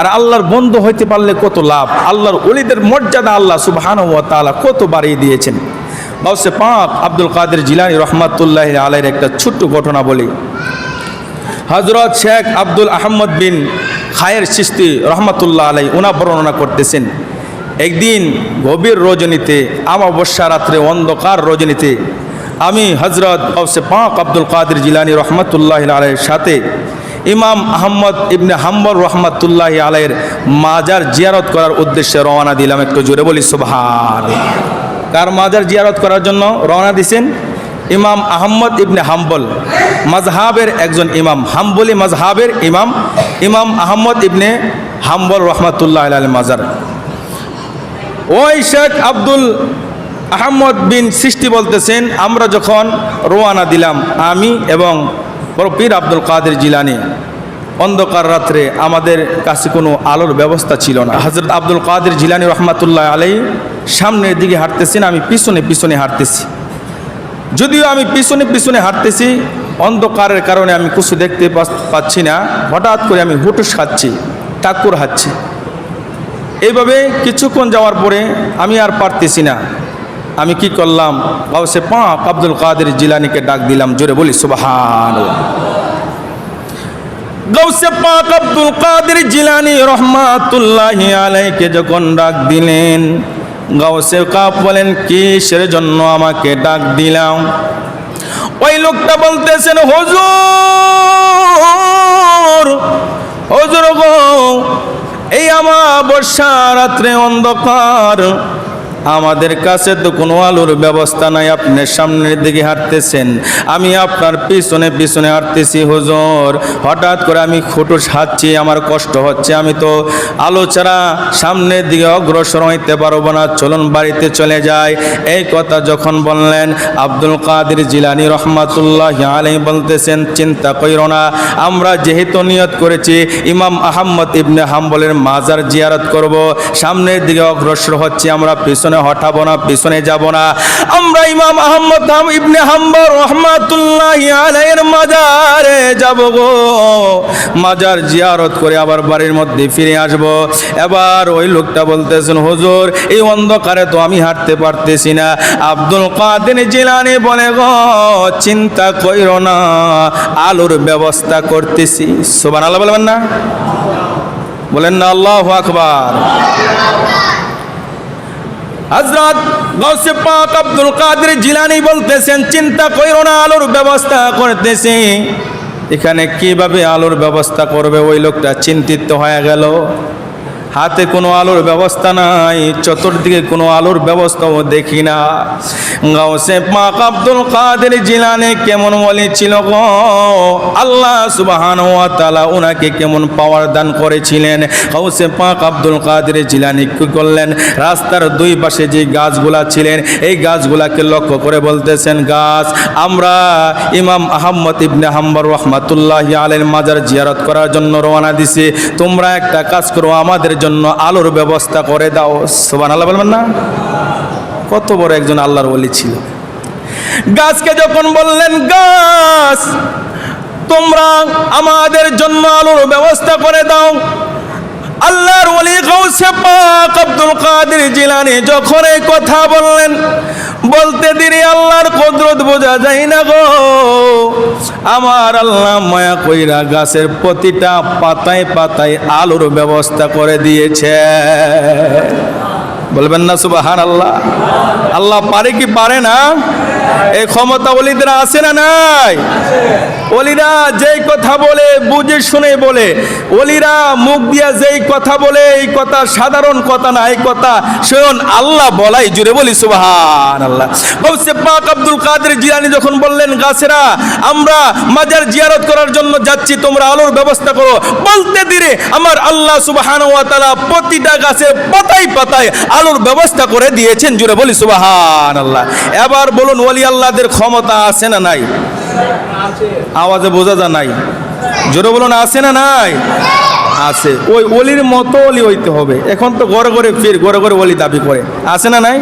আর আল্লাহর বন্ধু হইতে পারলে কত লাভ? আল্লাহর অলিদের মর্যাদা আল্লাহ সুবহান ও তাআলা কত বাড়িয়ে দিয়েছেন? গাউসে পাক আব্দুল কাদের জিলানি রহমাতুল্লাহ আলাইয়ের একটা ছোট্ট ঘটনা বলি। হজরত শেখ আব্দুল আহমদ বিন খায়ের চিস্তি রহমতুল্লাহ আলাই ওনা বর্ণনা করতেছেন, একদিন গভীর রজনীতে আমাবস্যা রাত্রে, অন্ধকার রজনীতে, আমি হজরত গৌসে পাক আব্দুল কাদের জিলানি রহমতুল্লাহ আলাইয়ের সাথে ইমাম আহম্মদ ইবনে হাম্বর রহমতুল্লাহ আলাইয়ের মাজার জিয়ারত করার উদ্দেশ্যে রওনা দিলাম একটু জোরে বলি সুবহান। কার মাজার জিয়ারত করার জন্য রওনা দিছেন? ইমাম আহম্মদ ইবনে হাম্বল মাজহাবের একজন ইমাম, হাম্বলি মাজহাবের ইমাম ইমাম আহম্মদ ইবনে হাম্বল রহমতুল্লাহ আল মাজার। ওই শেখ আব্দুল আহম্মদ বিন সৃষ্টি বলতেছেন, আমরা যখন রোয়ানা দিলাম, আমি এবং বড় পীর আব্দুল কাদের জিলানি, অন্ধকার রাত্রে আমাদের কাছে কোনো আলোর ব্যবস্থা ছিল না। হজরত আব্দুল কাদের জিলানি রহমাতুল্লাহ আলাই সামনের দিকে হাঁটতেছেন, আমি পিছনে পিছনে হাঁটতেছি। যদিও আমি পিছনে পিছনে হাঁটতেছি, অন্ধকারের কারণে আমি কিছু দেখতে পাচ্ছি না। হঠাৎ করে আমি হুটুস খাচ্ছি টাকুর হাচ্ছি এইভাবে কিছুক্ষণ যাওয়ার পরে আমি আর পারতেছি না। আমি কি করলাম? গাউসে পাক আব্দুল কাদের জিলানিকে ডাক দিলাম, জোরে বলি সুবাহান গৌসে পাক আব্দুল কাদের জিলানি রহমাতুল্লাহ আলাইকে যখন ডাক দিলেন গাউসে কাপ বলেন, কিসের জন্য আমাকে ডাক দিলাম? ওই লোকটা বলতেছেন, হুজুর হুজুর গো, এই আমার বর্ষা রাত্রে অন্ধকার আমাদের কাছে তো কোনো আলোর ব্যবস্থা নাই আপনার সামনের দিকে হাঁটতেছেন। আমি আপনার পিছনে পিছনে হাঁটতেছি, হুজুর। হঠাৎ করে আমি খুটুস হাঁটছি, আমার কষ্ট হচ্ছে। আমি তো আলো ছাড়া সামনের দিকে অগ্রসর হইতে পারব না, চলুন বাড়িতে চলে যাই। এই কথা যখন বললেন, আব্দুল কাদের জিলানি রহমাতুল্লাহ আলাই বলতেছেন, চিন্তা কইর না, আমরা যেহেতু নিয়ত করেছি, ইমাম আহম্মদ ইবনে হাম্বলের মাজার জিয়ারত করব। সামনের দিকে অগ্রসর হচ্ছে, আমরা পিছনে হটাবো না, পিছনে যাব না। আমরা ইমাম আহম্মদ হাম- ইবনে হাম্বল রহমাতুল্লাহ আলাইয়ের মাজারে যাব গো। মাজার জিয়ারত করে আবার বাড়ির মধ্যে ফিরে আসব। এবার ওই লোকটা বলতেছেন, হুজুর, এই অন্ধকারে তো আমি হাঁটতে পারতেছি না। আব্দুল কাদের জিলানি বলে, গো, চিন্তা কইর না, আলোর ব্যবস্থা করতেছি। সোবান আল্লাহ বলবেন না? বলেন না, আল্লাহ আকবার। হজরত গৌসে পাক আব্দুল কাদের জিলানি বলতেছেন, চিন্তা কইরো না, আলোর ব্যবস্থা করতেছে। এখানে কীভাবে আলোর ব্যবস্থা করবে? ওই লোকটা চিন্তিত হয়ে গেল। হাতে কোনো আলোর ব্যবস্থা নাই, চতুর্দিকে কোনো আলোর ব্যবস্থাও দেখি না। গাউসে পাক আব্দুল কাদের জিলানি কেমন বলি ছিল গো? আল্লাহ সুবাহান ওয়া তাআলা ওনাকে কেমন পাওয়ার দান করেছিলেন। গাউসে পাক আব্দুল কাদের জিলানি কি করলেন? রাস্তার দুই পাশে যে গাছগুলা ছিলেন, এই গাছগুলাকে লক্ষ্য করে বলতেছেন, গাছ, আমরা ইমাম আহম্মদ ইবনে হাম্বর রহমাতুল্লাহ আলের মাজার জিয়ারত করার জন্য রওনা দিছি। তোমরা একটা কাজ করো, আমাদের জন্য আলোর ব্যবস্থা করে দাও। সোবান আল্লাহ বলবেন না? কত বড় একজন আল্লাহর বলি ছিল। গাছকে যখন বললেন, গাছ, তোমরা আমাদের জন্য আলোর ব্যবস্থা করে দাও। আল্লাহর ওলি গৌসে পাক আব্দুল কাদের জিলানি যখন এই কথা বললেন, বলতে দিরি আল্লাহর কদরত বোঝা যায় না গো। আমার আল্লাহ মায়া কইরা গাছের প্রতিটা পাতায় পাতায় আলোর ব্যবস্থা করে দিয়েছে। বলবেন না সুবাহান আল্লাহ আল্লাহ পারে কি পারে না? এই ক্ষমতা অলিদের আছে না নাই? অলিরা যেই কথা বলে, বুঝে শুনে বলে। অলিরা মুখ দিয়া যেই কথা বলে, এই কথা সাধারণ কথা না, এই কথা স্বয়ং আল্লাহ বলাই জুড়ে বলি সুবাহান আল্লাহ গৌসে পাক আব্দুল কাদের জিলানি যখন বললেন, গাছেরা, আমরা মাজার জিয়ারত করার জন্য যাচ্ছি, তোমরা আলোর ব্যবস্থা করো। বলতে দিরে আমার আল্লাহ সুবাহান ওয়া তাআলা প্রতিটা গাছে পাতায় পাতায় আলোর ব্যবস্থা করে দিয়েছেন, জুড়ে বলি সুবাহান আল্লাহ এবার বলুন ওলি আল্লাহদের ক্ষমতা আছে না নাই? আওয়াজে বোঝা যা নাই। জোরে বলুন, আছে না নাই? আছে। ওই অলির মতো অলি হইতে হবে। এখন তো গড়ে গড়ে ফির গড়ে গড়ে অলি দাবি করে। আছে না নাই?